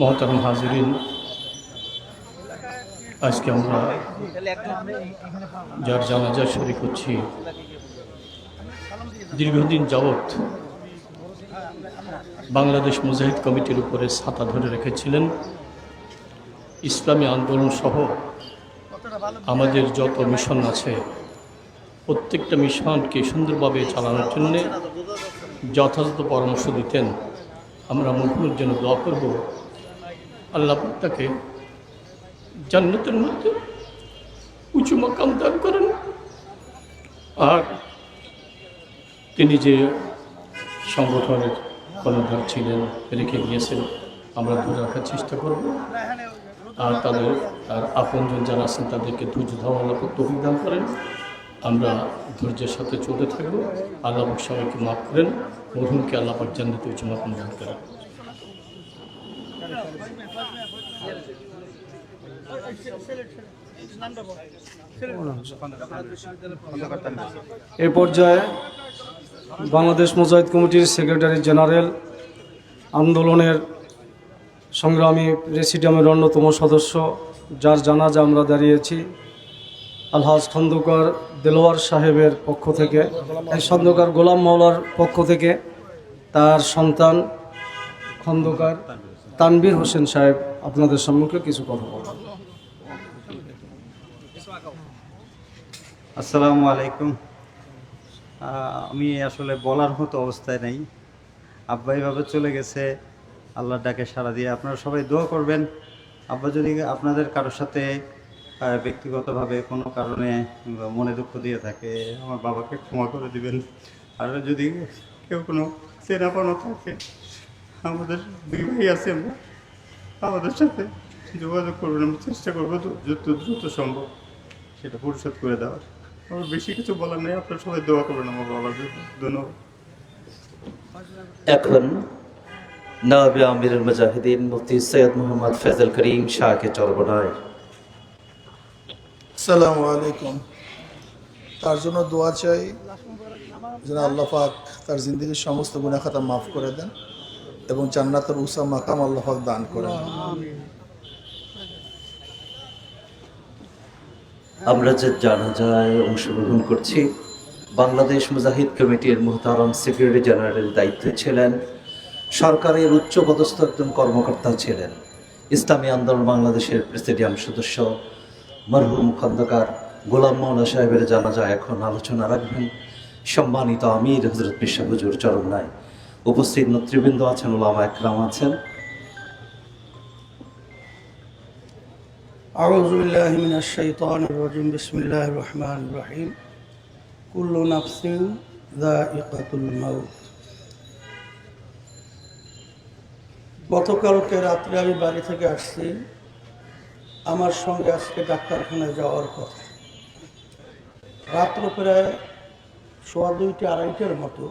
মহতারাম হাজিরিন, আজকে আমরা যার জানাজা শরিক হচ্ছি, দীর্ঘদিন যাবৎ বাংলাদেশ মুজাহিদ কমিটির উপরে ছাতা ধরে রেখেছিলেন। ইসলামী আন্দোলন সহ আমাদের যত মিশন আছে, প্রত্যেকটা মিশনকে সুন্দরভাবে চালানোর জন্য যথাযথ পরামর্শ দিতেন। আমরা মরহুমের জন্য দোয়া করব। আল্লাহ তাকে জান্নাতের মধ্যে উঁচু মাকাম দান করেন। আর তিনি যে সংগঠনের কর্ণধার ছিলেন, রেখে গিয়েছেন, আমরা ধরে রাখার চেষ্টা করব। আর তাদের, আর আপনজন যারা আছেন, তাদেরকে ধৈর্য ধারণা তৌফিক দান করেন। আমরা ধৈর্যের সাথে চলতে থাকব। আল্লাহ সবাইকে মাফ করেন। মরহুমকে আল্লাহ পাক জান্নাতে উঁচু মাকাম দান করেন। এ পর্যায়ে বাংলাদেশ মুজাহিদ কমিটির সেক্রেটারি জেনারেল আন্দোলনের সংগ্রামী প্রেসিডিয়ামের অন্যতম সদস্য, যার জানাজা আমরা দাঁড়িয়েছি, আলহাজ খন্দকার দেলোয়ার সাহেবের পক্ষ থেকে। এই খন্দকার গোলাম মাওলার পক্ষ থেকে তার সন্তান খন্দকার তানবীর হোসেন সাহেব, আপনাদের সম্মুখে কিছু কথা বলবেন আসসালামু আলাইকুম। আমি আসলে বলার মতো অবস্থায় নেই। আব্বা এইভাবে চলে গেছে, আল্লাহর ডাকে সাড়া দিয়ে আপনারা সবাই দোয়া করবেন। আব্বা যদি আপনাদের কারোর সাথে ব্যক্তিগতভাবে কোনো কারণে মনে দুঃখ দিয়ে থাকে, আমার বাবাকে ক্ষমা করে দিবেন। আর যদি কেউ কোনো চেনা পানো থাকে আমাদের দুই ভাই আছে আমরা। আমাদের সাথে যোগাযোগ করবেন আমি চেষ্টা করব যত দ্রুত সম্ভব সেটা পরিশোধ করে দেওয়ার। আমার বেশি কিছু বলার নেই আপনারা সবাই দোয়া করবেন আমার বাবার জন্য। ধন্যবাদ। এখন নবী আমিরুল মুজাহিদিন মুফতি সৈয়দ মোহাম্মদ ফেজল করিম শাহকে চরবনায় আসসালামু আলাইকুম। তার জন্য দোয়া চাই যেন আল্লাহ পাক তার জিন্দগির সমস্ত গুণাখাতা মাফ করে দেন। এবং জান্নাতের উসা মাকাম আল্লাহ দান করেন। আমরা যে জানাজায় অংশগ্রহণ করছি, বাংলাদেশ মুজাহিদ কমিটির মোহতারাম সেক্রেটারি জেনারেল দায়িত্বে ছিলেন, সরকারের উচ্চপদস্থ একজন কর্মকর্তা ছিলেন, ইসলামী আন্দোলন বাংলাদেশের প্রেসিডিয়াম সদস্য, মরহুম খন্দকার গোলাম মৌলা সাহেবের জানাজা এখন আলোচনা রাখবেন। সম্মানিত আমির হজরত মিশা হুজুর উপস্থিত নেতৃবৃন্দ আছেন ওলামা একরাম আছেন أعوذ بالله من الشيطان الرجيم بسم الله الرحمن الرحيم كل نفس ذائقة الموت গতকালকে রাত্রে আমি বাড়ি থেকে আসছি আমার সঙ্গে আজকে ডাক্তারখানায় যাওয়ার কথা রাত্র প্রায় সোয়া দুইটা আড়াইটার মতো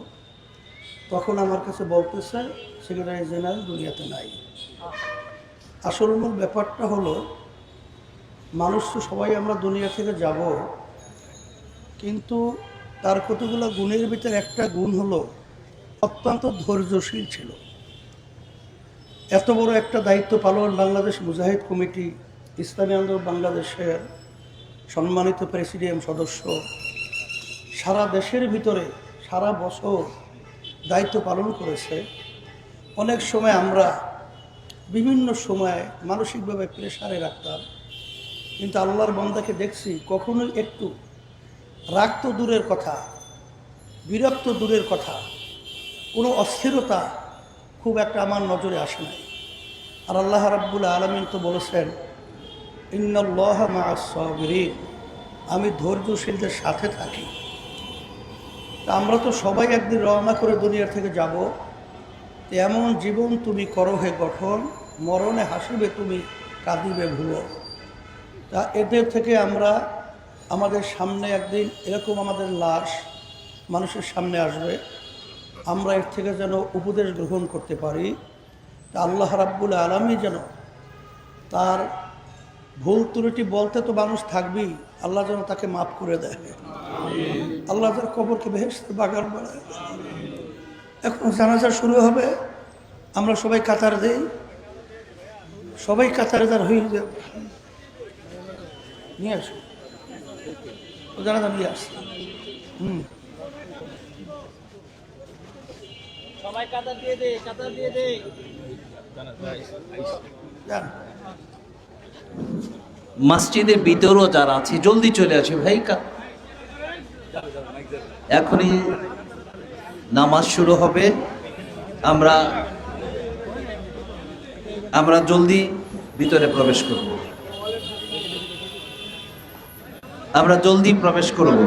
তখন আমার কাছে বলতেছে সেক্রেটারি জেনারেল দুনিয়াতে নাই। আসল মূল ব্যাপারটা হলো, মানুষ তো সবাই আমরা দুনিয়া থেকে যাব, কিন্তু তার কতগুলো গুণের ভিতরে একটা গুণ হলো, অত্যন্ত ধৈর্যশীল ছিল। এত বড় একটা দায়িত্ব পালন বাংলাদেশ মুজাহিদ কমিটি, ইসলামী আন্দোলন বাংলাদেশের সম্মানিত প্রেসিডিয়াম সদস্য, সারা দেশের ভিতরে সারা বছর দায়িত্ব পালন করেছে। অনেক সময় আমরা বিভিন্ন সময়ে মানসিকভাবে প্রেশারে রাখতাম। কিন্তু আল্লাহর বন্দাকে দেখছি কখনোই একটু রাগ তো দূরের কথা, বিরক্ত দূরের কথা, কোনো অস্থিরতা খুব একটা আমার নজরে আসে নাই। আর আল্লাহ রাব্বুল আলমিন তো বলেছেন, ইন্নল্লাহ মাসবিরিন আমি ধৈর্যশীলদের সাথে থাকি। তা আমরা তো সবাই একদিন রওনা করে দুনিয়ার থেকে যাব। এমন জীবন তুমি করো হে গঠন, মরণে হাসিবে তুমি, কাঁদিবে ভুলো। তা এদের থেকে আমরা আমাদের সামনে একদিন এরকম আমাদের লাশ মানুষের সামনে আসবে। আমরা এর থেকে যেন উপদেশ গ্রহণ করতে পারি। তা আল্লাহ রাব্বুল আলমী যেন তার ভুল ত্রুটি বলতে তো মানুষ থাকবেই। আল্লাহ যেন তাকে মাফ করে দেয়। আল্লাহ তার কবরকে বেহেস্তে বাগান বাড়ায় এখন জানাজা শুরু হবে। আমরা সবাই কাতার দেই। সবাই কাতারে তার হয়ে যাবে। নিয়ে আসো। জানাজা নিয়ে আসছে হুম। যান। মসজিদের ভিতরেও যারা আছে, জলদি চলে আসে ভাই এখনই নামাজ শুরু হবে। আমরা আমরা জলদি ভিতরে প্রবেশ করব। আমরা জলদি প্রবেশ করব।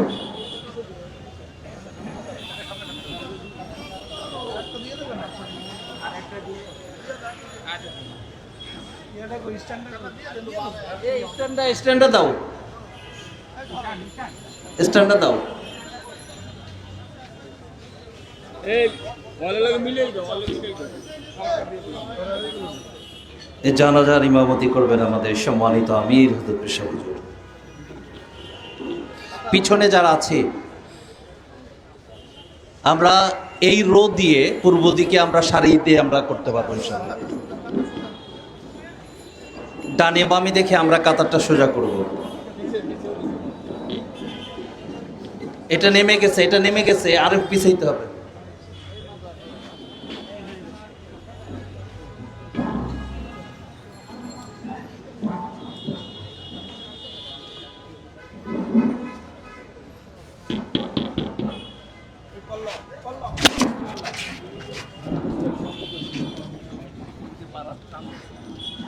স্ট্যান্ডটা স্ট্যান্ডটা দাও। স্ট্যান্ডটা দাও এ জানাজার ইমামতি করবেন আমাদের সম্মানিত আমির পেশা পিছনে যারা আছে আমরা এই রো দিয়ে পূর্ব দিকে আমরা সারিতে আমরা করতে পারব ইনশাআল্লাহ। ডানে বামে দেখে আমরা কাতারটা সোজা করব। এটা নেমে গেছে, এটা নেমে গেছে, আরও পিছাইতে হবে।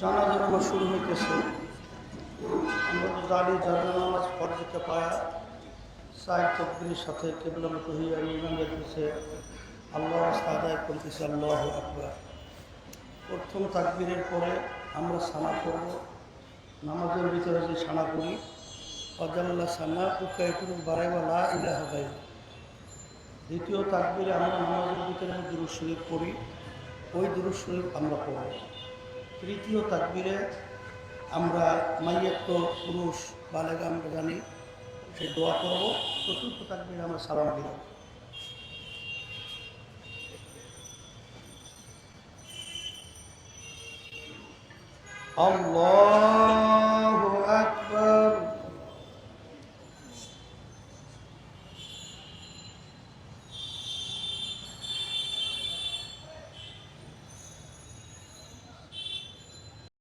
জানাজার নামাজ শুরু হইতেছে। আমরা জানি জানা পায়া সাথে আল্লাহ করতেছে, আল্লাহ প্রথম তাকবীরের পরে আমরা সানা করব। নামাজের ভিতরে যে সানা করি অজাল্লা সানা উকাইটুর বাড়াইওয়ালা ইলাহা গাইব দ্বিতীয় তাকবিরে আমরা নামাজের ভিতরে দুরুদ শরীফ পড়ি, ওই দুরুদ শরীফ আমরা পড়ব। তৃতীয় তাকবিরে আমরা মাইয়াত্ম পুরুষ বালেগা আমরা জানি, সে দোয়া করব। চতুর্থ তাকবিরে আমরা সালাম দিব আল্লাহ